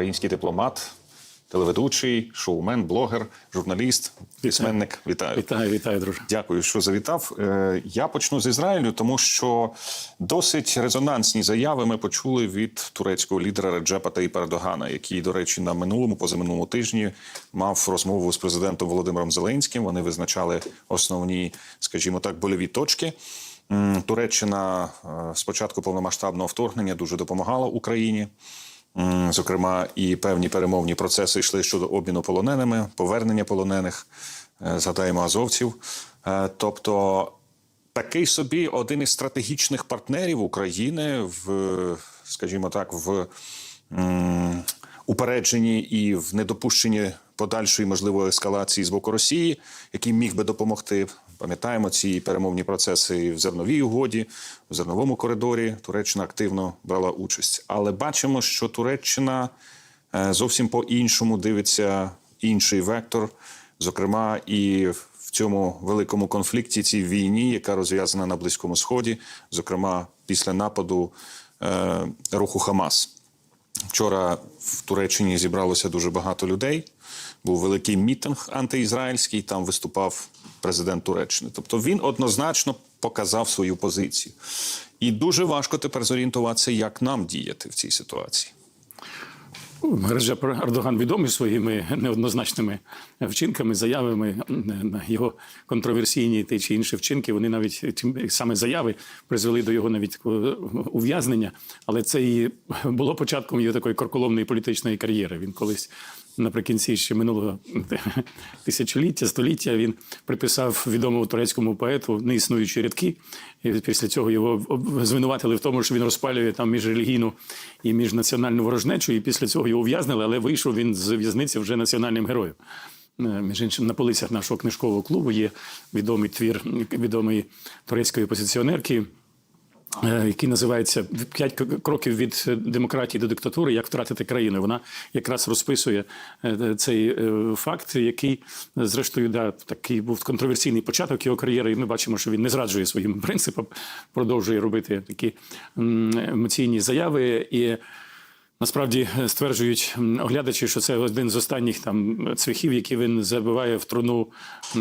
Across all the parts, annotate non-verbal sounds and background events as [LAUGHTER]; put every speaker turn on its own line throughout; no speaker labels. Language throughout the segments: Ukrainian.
український дипломат, телеведучий, шоумен, блогер, журналіст, письменник. Вітаю.
Вітаю, вітаю, друже.
Дякую, що завітав. Е, Я почну з Ізраїлю, тому що досить резонансні заяви ми почули від турецького лідера Реджепа Таїпа Ердогана, який, до речі, на минулому позаминулому тижні мав розмову з президентом Володимиром Зеленським. Вони визначали основні, скажімо так, больові точки. Туреччина е, з початку повномасштабного вторгнення дуже допомагала Україні. Зокрема, і певні перемовні процеси йшли щодо обміну полоненими, повернення полонених. Е, Згадаємо азовців. Е, Тобто, такий собі один із стратегічних партнерів України в, скажімо так, в упередженні і в недопущенні подальшої можливої ескалації з боку Росії, який міг би допомогти. Пам'ятаємо ці перемовні процеси в зерновій угоді, в зерновому коридорі. Туреччина активно брала участь. Але бачимо, що Туреччина е, зовсім по-іншому дивиться інший вектор, зокрема, і в цьому великому конфлікті, цій війні, яка розв'язана на Близькому Сході, зокрема після нападу е, руху Хамас. Вчора в Туреччині зібралося дуже багато людей. Був великий мітинг антиізраїльський. Там виступав президент Туреччини. Тобто він однозначно показав свою позицію. І дуже важко тепер зорієнтуватися, як нам діяти в цій ситуації.
Реджеп Ердоган відомий своїми неоднозначними вчинками, заявами його контроверсійні ті чи інші вчинки. Вони навіть саме заяви призвели до його навіть ув'язнення. Але це і було початком його такої корколомної політичної кар'єри. Він колись наприкінці ще минулого [LAUGHS] тисячоліття, століття він приписав відомому турецькому поету неіснуючі рядки. І після цього його звинуватили в тому, що він розпалює там міжрелігійну і міжнаціональну ворожнечу. І після цього його ув'язнили, але вийшов він з в'язниці вже національним героєм. Е, Між іншим, на полицях нашого книжкового клубу є відомий твір відомої турецької опозиціонерки. Е, Який називається «П'ять кроків від демократії до диктатури, як втратити країну. Вона якраз розписує е, цей е, факт, який, зрештою, да, такий був контроверсійний початок його кар'єри. І ми бачимо, що він не зраджує своїм [LAUGHS] принципам, продовжує робити такі емоційні заяви. І Насправді е, стверджують оглядачі, що це один з останніх там цвяхів, які він забиває в труну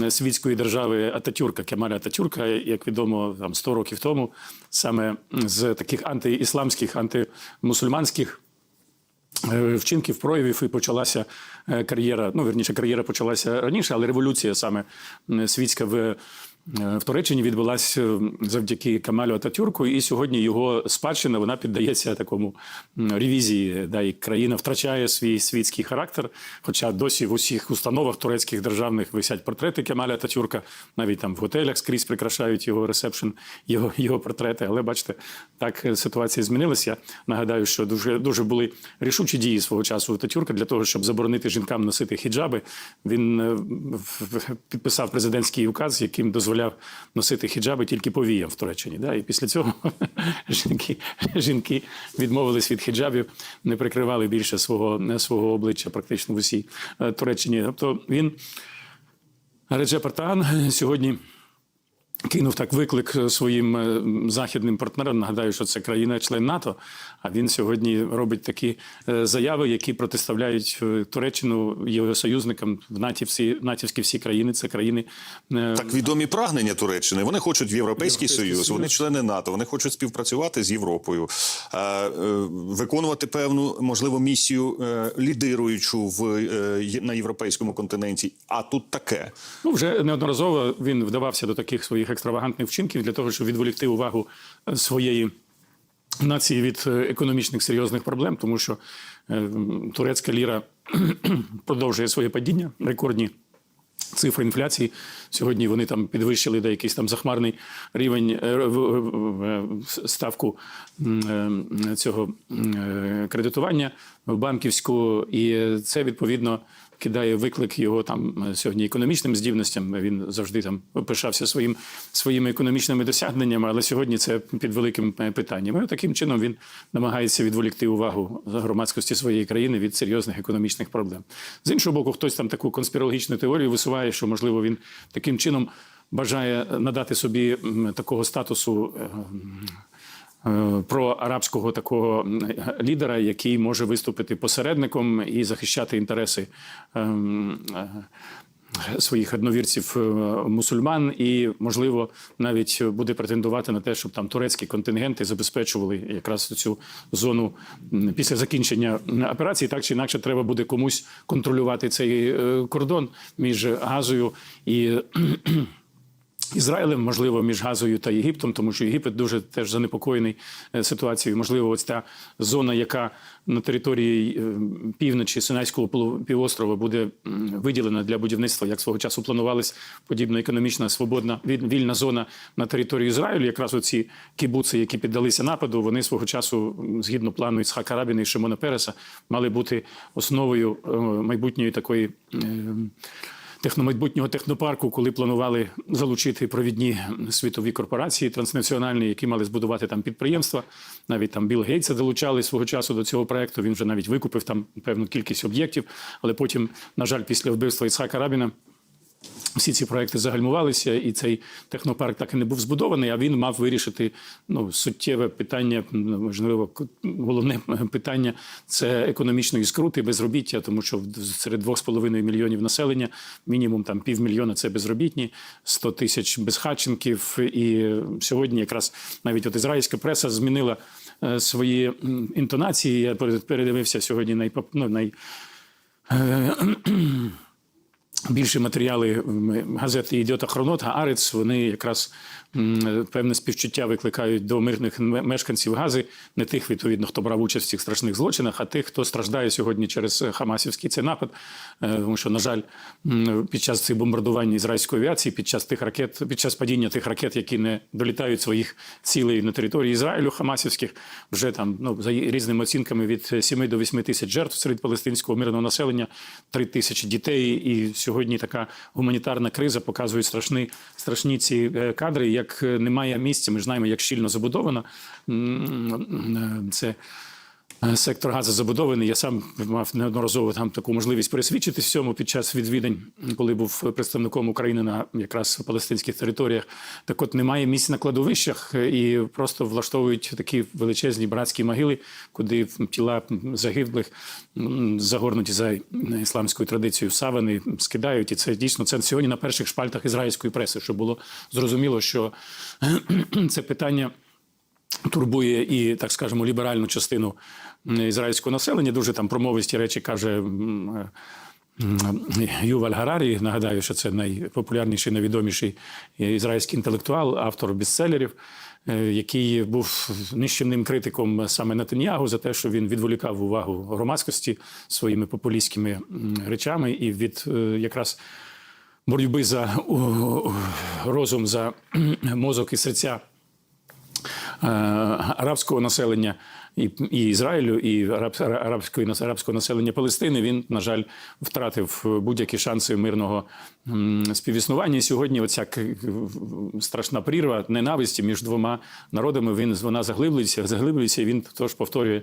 світської держави Ататюрка, Кемаля Ататюрка, як відомо, там 100 років тому, саме з таких антиісламських, антимусульманських е, вчинків, проявів і почалася е, кар'єра. Ну, вірніше, кар'єра почалася раніше, але революція саме світська в. Е, В Туреччині відбулася завдяки Камалю Ататюрку, і сьогодні його спадщина вона піддається такому ревізії. Да, і країна втрачає свій світський характер. Хоча досі в усіх установах турецьких державних висять портрети Кемаля Ататюрка, навіть там в готелях скрізь прикрашають його ресепшн, його, його портрети. Але бачите, так е, ситуація змінилася. Я нагадаю, що дуже дуже були рішучі дії свого часу Ататюрка для того, щоб заборонити жінкам носити хіджаби. Він е, підписав президентський указ, яким дозволяв носити хіджаби тільки повіям в Туреччині. Да? І після цього [LAUGHS] жінки, жінки відмовились від хіджабів, не прикривали більше свого, свого обличчя практично в усій е, Туреччині. Тобто він Реджеп Артаган сьогодні. Кинув так виклик своїм е, західним партнерам. Нагадаю, що це країна-член НАТО. А він сьогодні робить такі е, заяви, які протиставляють е, Туреччину його союзникам в НАТО. Всі натівські всі країни це країни е,
Так відомі прагнення Туреччини. Вони хочуть в Європейський,
Європейський
Союз,
Союз.
вони члени НАТО, вони хочуть співпрацювати з Європою, е, е, виконувати певну можливо місію е, лідируючу в е, на європейському континенті. А тут таке.
Ну, вже неодноразово він вдавався до таких своїх екстравагантних вчинків для того, щоб відволікти увагу е, своєї нації від е, економічних серйозних проблем, тому що е, турецька ліра [CLEARS THROAT] продовжує своє падіння, рекордні. Цифри інфляції сьогодні вони там підвищили до якийсь там захмарний рівень ставку цього кредитування в банківську, і це відповідно кидає виклик його там е, сьогодні економічним здібностям. Він завжди там пишався своїм своїми економічними досягненнями, але сьогодні це під великим е, питанням. І таким чином він намагається відволікти увагу громадськості своєї країни від серйозних економічних проблем. З іншого боку, хтось там таку конспірологічну теорію висуває, що можливо він таким чином бажає надати собі такого статусу. Е, м, е, проарабського такого лідера, який може виступити посередником і захищати інтереси ем, е, своїх одновірців е, мусульман, і можливо навіть буде претендувати на те, щоб там турецькі контингенти забезпечували якраз цю зону після закінчення операції. Так чи інакше, треба буде комусь контролювати цей кордон між Газою і. Ізраїлем, можливо, між Газою та Єгиптом, тому що Єгипет дуже теж занепокоєний е, ситуацією. Можливо, ось ця зона, яка на території е, півночі Синайського півострова буде виділена для будівництва, як свого часу планувалась подібна економічна свободна вільна зона на території Ізраїлю. Якраз оці кібуци, які піддалися нападу, вони свого часу, згідно плану Іцхака Рабіна і Шимона Переса, мали бути основою е, майбутньої такої. Техномайбутнього технопарку, коли планували залучити провідні світові корпорації транснаціональні, які мали збудувати там підприємства. Навіть там Білл Гейтса долучали свого часу до цього проекту. Він вже навіть викупив там певну кількість об'єктів. Але потім, на жаль, після вбивства Іцхака Рабіна. Всі ці проекти загальмувалися, і цей технопарк так і не був збудований. А він мав вирішити ну, суттєве питання, можливо, головне [LAUGHS] питання це економічної скрути, безробіття, тому що серед 2,5 мільйонів населення мінімум там півмільйона це безробітні, 100 тисяч безхатченків. І сьогодні якраз навіть от ізраїльська преса змінила е, свої інтонації. Я передивився сьогодні найпоп... ну, най... [CLEARS THROAT] Більші матеріали газети «Ідіота Хронот, Арець. вони якраз певне співчуття викликають до мирних мешканців Гази, не тих, відповідно, хто брав участь в цих страшних злочинах, а тих, хто страждає сьогодні через е, Хамасівський цей напад. Е, Тому що, на жаль, під час цих бомбардувань ізраїльської авіації, під час тих ракет, під час падіння тих ракет, які не долітають своїх цілей на території Ізраїлю, Хамасівських, вже там ну за різними оцінками від 7 до 8 тисяч жертв серед палестинського мирного населення, 3 тисячі дітей. І сьогодні така гуманітарна криза показує страшні, страшні ці е, кадри. Як е, немає місця, ми ж знаємо, як щільно забудовано е, це. Е, Сектор газу забудований. Я сам мав неодноразово там таку можливість пересвідчитись в цьому під час відвідань, коли був представником України на якраз палестинських територіях. Так от немає місць на кладовищах е, і просто влаштовують такі величезні братські могили, куди тіла загиблих загорнуті за ісламською традицією савани скидають. І це дійсно це сьогодні на перших шпальтах ізраїльської преси, щоб було зрозуміло, що [CLEARS THROAT] це питання турбує і, так скажемо, ліберальну частину ізраїльського населення. Дуже там промовисті речі каже. Юваль Гарарі, нагадаю, що це найпопулярніший, найвідоміший ізраїльський інтелектуал, автор бестселерів, е, який був нищівним критиком саме Натаньягу за те, що він відволікав увагу громадськості своїми популістськими речами і від е, якраз боротьби за розум, за мозок і серця арабського населення і, і Ізраїлю, і араб, арабської, арабського населення Палестини, він, на жаль, втратив будь-які шанси мирного співіснування. І сьогодні оця страшна прірва ненависті між двома народами. Він вона заглиблюється, заглиблюється, і він тож повторює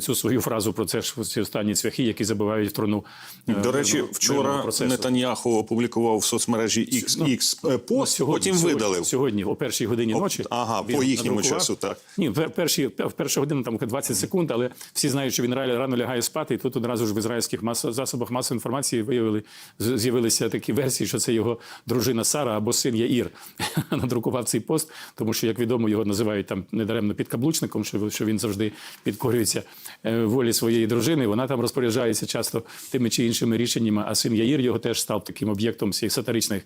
цю, свою фразу про це ж ці останні цвяхи, які забивають в труну. е,
До речі,
мирного-
вчора
мирного.
Нетаньяху опублікував в соцмережі XX пост,
Ну,
потім видалив.
Сьогодні, о першій годині ночі.
ага, по їхньому часу, так.
Ні, в перші, в перша година там 20 секунд, але всі знають, що він реально рано лягає спати. І тут одразу ж в ізраїльських мас... засобах масової інформації виявили, з'явилися такі версії, що це його дружина Сара або син Яїр [LAUGHS] надрукував цей пост, тому що, як відомо, його називають там недаремно підкаблучником, що, що він завжди підкорюється е, волі своєї дружини. Вона там розпоряджається часто тими чи іншими рішеннями. А син Яїр його теж став таким об'єктом цих сатиричних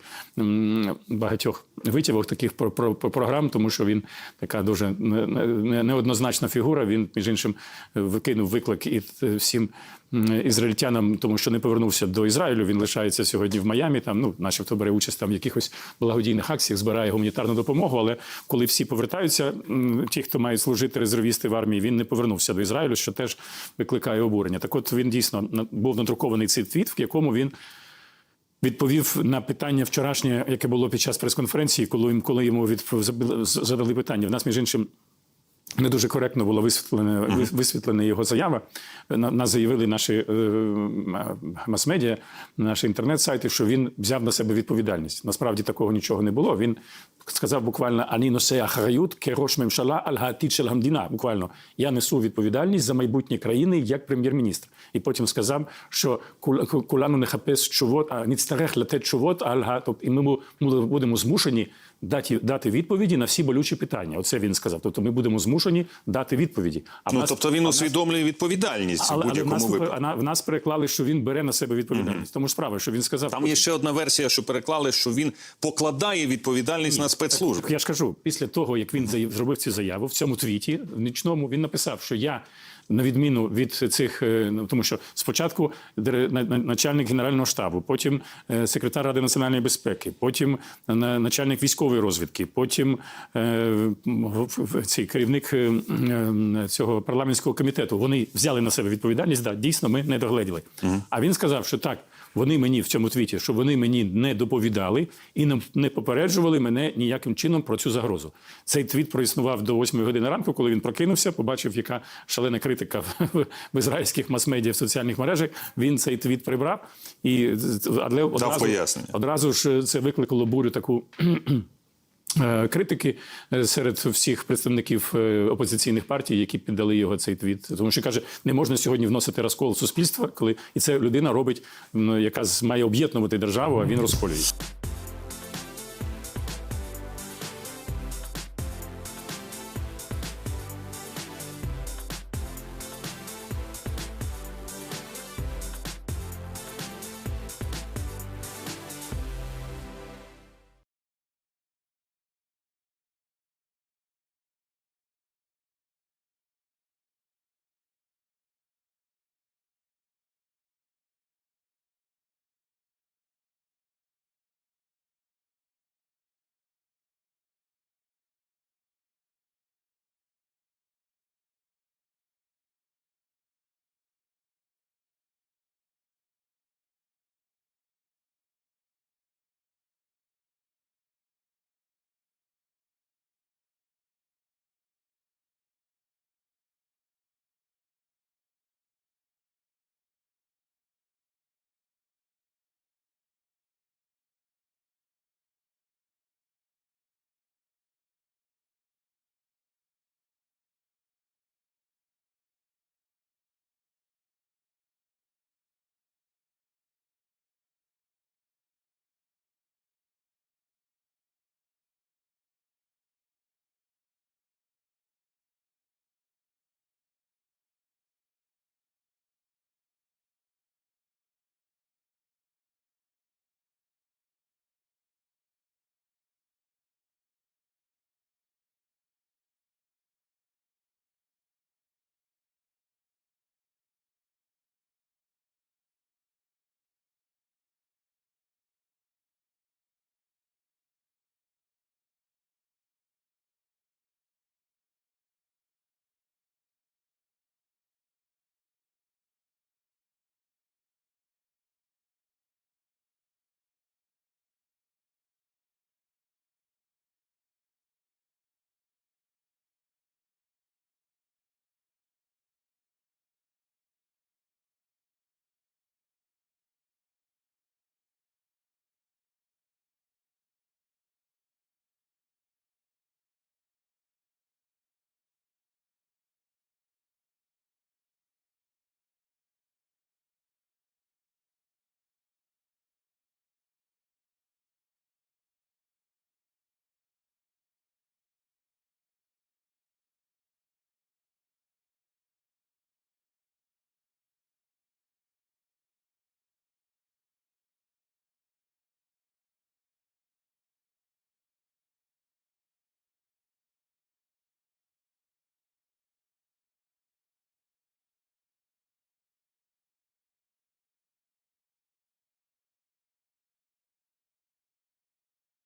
багатьох витівок, таких про, про, про програм, тому що він така дуже не- не- неоднозначна фігура. Він, між іншим, викинув виклик і е, всім ізраїльтянам, тому що не повернувся до Ізраїлю. Він лишається сьогодні в Майамі. Там, ну, начебто бере участь там в якихось благодійних акціях, збирає гуманітарну допомогу. Але коли всі повертаються, ті, хто мають служити резервісти в армії, він не повернувся до Ізраїлю, що теж викликає обурення. Так, от він дійсно був надрукований цей твіт, в якому він відповів на питання вчорашнє, яке було під час прес-конференції, коли, коли йому відп- задали питання. В нас, між іншим, не дуже коректно була висвітлена, ви- висвітлена його заява. На- Нас заявили наші е, мас-медіа, наші інтернет-сайти, що він взяв на себе відповідальність. Насправді такого нічого не було. Він сказав буквально «Ані носе ахарают керош мемшала аль гамдіна». Буквально я несу відповідальність за майбутнє країни як прем'єр-міністр. І потім сказав, що «Кул- кулану не хапес чувот, а ніцтарех летет чувот аль га. Тобто, і ми будемо змушені дати, дати відповіді на всі болючі питання. Оце він сказав. Тобто ми будемо змушені дати відповіді. А
Ну
нас-
тобто він усвідомлює відповідальність
але, в,
будь-якому випадку.
а в нас переклали, що він бере на себе відповідальність. Тому справа, що він сказав.
Там є ще одна версія, що переклали, що він покладає відповідальність на спецслужби.
Так я ж кажу, після того, як він заяв- зробив цю заяву в цьому твіті в нічному, він написав, що я. На відміну від цих, е, ну, тому що спочатку начальник генерального штабу, потім е, секретар Ради національної безпеки, потім начальник військової розвідки, потім е, цей керівник цього парламентського комітету. Вони взяли на себе відповідальність. Да, дійсно, ми не догледіли. А він сказав, що так, вони мені в цьому твіті, що вони мені не доповідали і не, попереджували мене ніяким чином про цю загрозу. Цей твіт проіснував до 8 години ранку, коли він прокинувся, побачив, яка шалена критика в, ізраїльських мас-медіа в соціальних мережах. Він цей твіт прибрав і але одразу,
пояснення.
одразу ж це викликало бурю таку. [CLEARS THROAT] е, Критики е, серед всіх представників е, опозиційних партій, які піддали його цей твіт, тому що каже, не можна сьогодні вносити розкол суспільства, коли і це людина робить, яка має об'єднувати державу, а він розколює.